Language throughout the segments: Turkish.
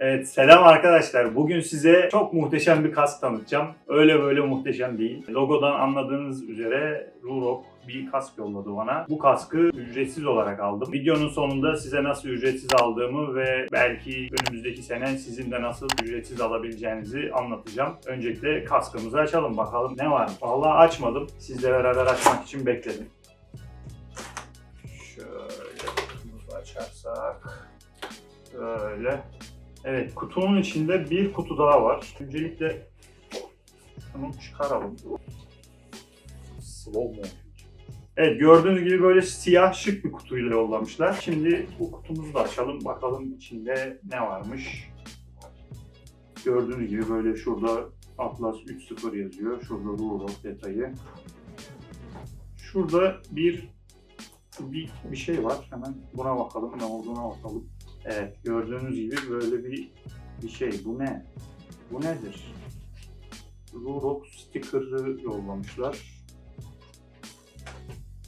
Evet selam arkadaşlar. Bugün size çok muhteşem bir kask tanıtacağım. Öyle böyle muhteşem değil. Logodan anladığınız üzere Rurok bir kask yolladı bana. Bu kaskı ücretsiz olarak aldım. Videonun sonunda size nasıl ücretsiz aldığımı ve belki önümüzdeki sene sizin de nasıl ücretsiz alabileceğinizi anlatacağım. Öncelikle kaskımızı açalım bakalım ne var. Vallahi açmadım. Sizle beraber açmak için bekledim. Şöyle açarsak. Böyle. Evet, kutunun içinde bir kutu daha var. Öncelikle şunu çıkaralım. Slow motion. Evet, gördüğünüz gibi böyle siyah şık bir kutuyla yollamışlar. Şimdi bu kutumuzu da açalım. Bakalım içinde ne varmış. Gördüğünüz gibi böyle şurada Atlas 3.0 yazıyor. Şurada Rurok detayı. Şurada bir, bir bir şey var. Hemen buna bakalım. Ne olduğuna bakalım. Evet gördüğünüz gibi böyle bir bir şey. Bu ne? Bu nedir? Rurok sticker'ı yollamışlar.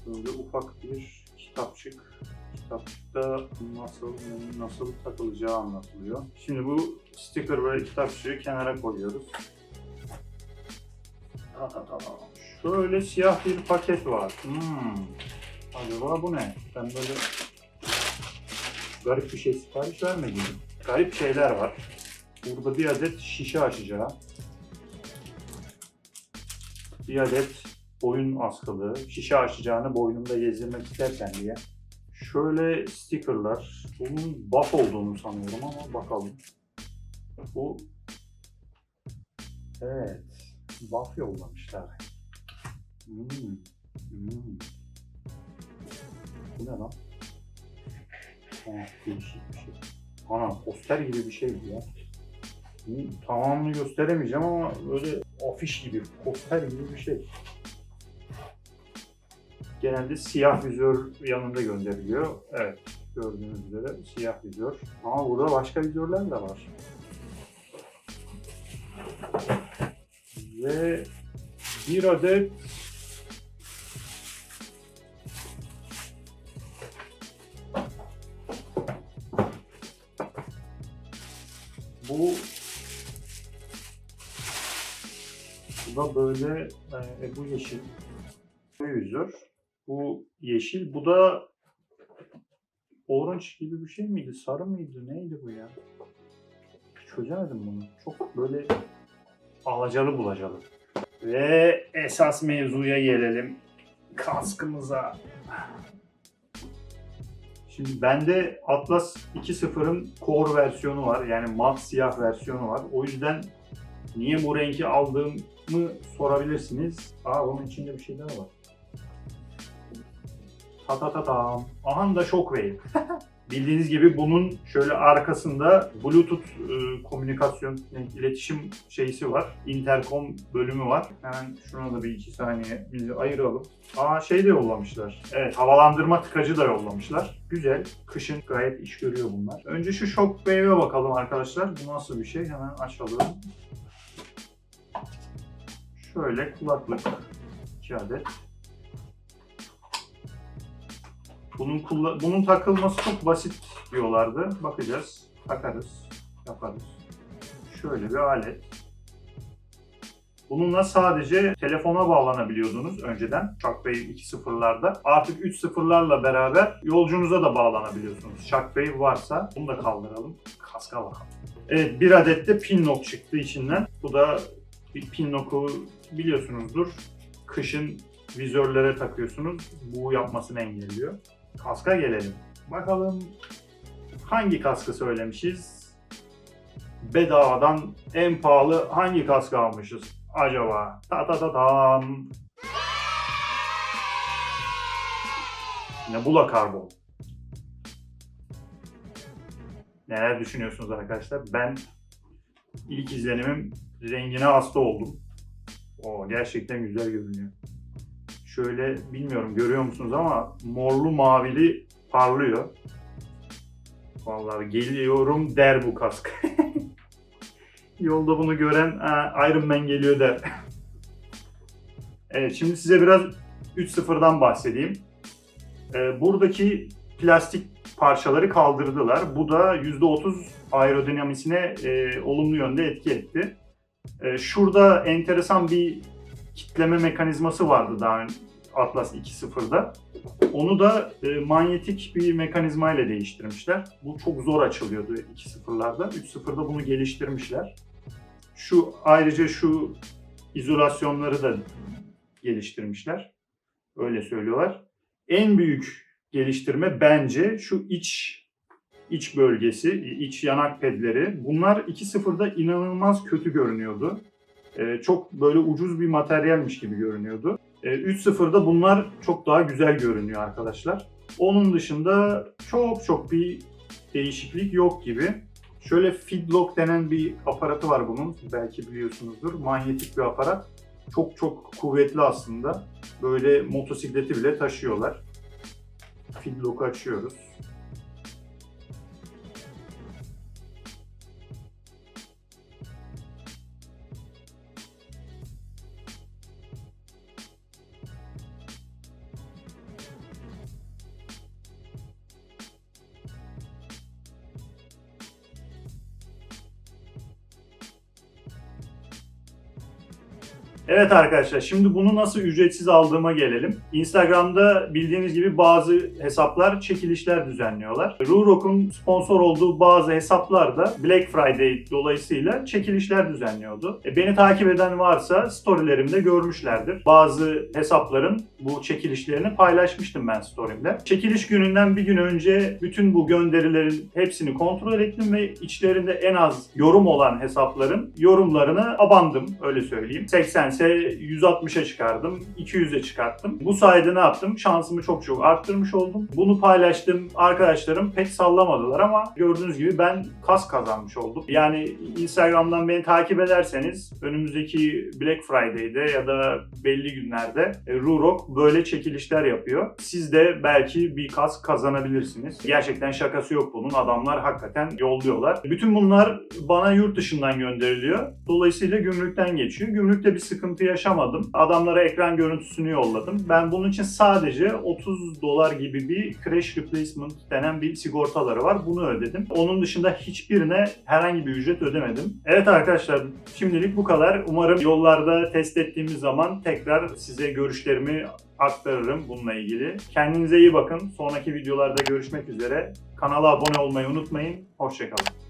Böyle ufak bir kitapçık. Kitapçıkta nasıl nasıl takılacağı anlatılıyor. Şimdi bu sticker böyle kitapçığı kenara koyuyoruz. Şöyle siyah bir paket var. Hmm. Acaba bu ne? Ben böyle garip bir şey sipariş vermedim. Garip şeyler var. Burada bir adet şişe açacağı. Bir adet boyun askılı. Şişe açacağını boynumda gezdirmek isterken diye. Şöyle stickerlar. Bunun buff olduğunu sanıyorum ama bakalım. Bu Evet. Buff yollamışlar. Hmm. Hmm. Bu ne lan? Ha, değişik bir şey. Ana poster gibi bir şey bu ya. Tamamını gösteremeyeceğim ama böyle afiş gibi, poster gibi bir şey. Genelde siyah vizör yanında gönderiliyor. Evet, gördüğünüz üzere siyah vizör. Ama burada başka vizörler de var. Ve bir adet bu da böyle e, bu yeşil bu vizör. Bu yeşil. Bu da orange gibi bir şey miydi? Sarı mıydı? Neydi bu ya? Çözemedim bunu. Çok böyle alacalı bulacalı. Ve esas mevzuya gelelim. Kaskımıza. Şimdi bende Atlas 2.0'ın Core versiyonu var. Yani mat siyah versiyonu var. O yüzden niye bu rengi aldığımı sorabilirsiniz. Aa bunun içinde bir şey daha var. Ta ta ta tam. Aha da Shockwave. Bildiğiniz gibi bunun şöyle arkasında Bluetooth e, komünikasyon, yani iletişim şeysi var. Intercom bölümü var. Hemen şuna da bir iki saniye bizi ayıralım. Aa şey de yollamışlar. Evet havalandırma tıkacı da yollamışlar. Güzel. Kışın gayet iş görüyor bunlar. Önce şu Shockwave'e bakalım arkadaşlar. Bu nasıl bir şey? Hemen açalım. Şöyle kulaklık. 2 adet. Bunun bunun takılması çok basit diyorlardı. Bakacağız. Takarız. Yaparız. Şöyle bir alet. Bununla sadece telefona bağlanabiliyordunuz önceden Shockwave 2.0'larda. Artık 3.0'larla beraber yolcunuza da bağlanabiliyorsunuz. Shockwave varsa bunu da kaldıralım. Kaska bakalım. Evet bir adet de pin lock çıktı içinden. Bu da bir pin lock'u biliyorsunuzdur. Kışın vizörlere takıyorsunuz. Bu yapmasını engelliyor. Kaska gelelim. Bakalım hangi kaskı söylemişiz? Bedavadan en pahalı hangi kaskı almışız acaba? Ta ta ta tam. Nebula Carbon. Neler düşünüyorsunuz arkadaşlar? Ben ilk izlenimim rengine hasta oldum. O gerçekten güzel görünüyor. Şöyle bilmiyorum görüyor musunuz ama morlu mavili parlıyor. Vallahi geliyorum der bu kask. Yolda bunu gören "Ha, Iron Man geliyor der. evet şimdi size biraz 3.0'dan bahsedeyim. Ee, buradaki plastik parçaları kaldırdılar. Bu da %30 aerodinamisine e, olumlu yönde etki etti. E, şurada enteresan bir kitleme mekanizması vardı daha Atlas 2.0'da. Onu da e, manyetik bir mekanizma ile değiştirmişler. Bu çok zor açılıyordu 2.0'larda. 3.0'da bunu geliştirmişler. Şu ayrıca şu izolasyonları da geliştirmişler. Öyle söylüyorlar. En büyük geliştirme bence şu iç iç bölgesi, iç yanak pedleri. Bunlar 2.0'da inanılmaz kötü görünüyordu. Ee, çok böyle ucuz bir materyalmiş gibi görünüyordu. Ee, 3.0'da bunlar çok daha güzel görünüyor arkadaşlar. Onun dışında çok çok bir değişiklik yok gibi. Şöyle Feedlock denen bir aparatı var bunun. Belki biliyorsunuzdur. Manyetik bir aparat. Çok çok kuvvetli aslında. Böyle motosikleti bile taşıyorlar. Feedlock'u açıyoruz. Evet arkadaşlar şimdi bunu nasıl ücretsiz aldığıma gelelim. Instagram'da bildiğiniz gibi bazı hesaplar çekilişler düzenliyorlar. Rurok'un sponsor olduğu bazı hesaplar da Black Friday dolayısıyla çekilişler düzenliyordu. E, beni takip eden varsa storylerimde görmüşlerdir. Bazı hesapların bu çekilişlerini paylaşmıştım ben storyimde. Çekiliş gününden bir gün önce bütün bu gönderilerin hepsini kontrol ettim ve içlerinde en az yorum olan hesapların yorumlarını abandım öyle söyleyeyim. 80 ise 160'a çıkardım, 200'e çıkarttım. Bu sayede ne yaptım? Şansımı çok çok arttırmış oldum. Bunu paylaştım. Arkadaşlarım pek sallamadılar ama gördüğünüz gibi ben kas kazanmış oldum. Yani Instagram'dan beni takip ederseniz önümüzdeki Black Friday'de ya da belli günlerde e, Rurok böyle çekilişler yapıyor. Siz de belki bir kas kazanabilirsiniz. Gerçekten şakası yok bunun. Adamlar hakikaten yolluyorlar. Bütün bunlar bana yurt dışından gönderiliyor. Dolayısıyla gümrükten geçiyor. Gümrükte bir sıkıntı yaşamadım. Adamlara ekran görüntüsünü yolladım. Ben bunun için sadece 30 dolar gibi bir crash replacement denen bir sigortaları var. Bunu ödedim. Onun dışında hiçbirine herhangi bir ücret ödemedim. Evet arkadaşlar şimdilik bu kadar. Umarım yollarda test ettiğimiz zaman tekrar size görüşlerimi aktarırım bununla ilgili. Kendinize iyi bakın. Sonraki videolarda görüşmek üzere. Kanala abone olmayı unutmayın. Hoşçakalın.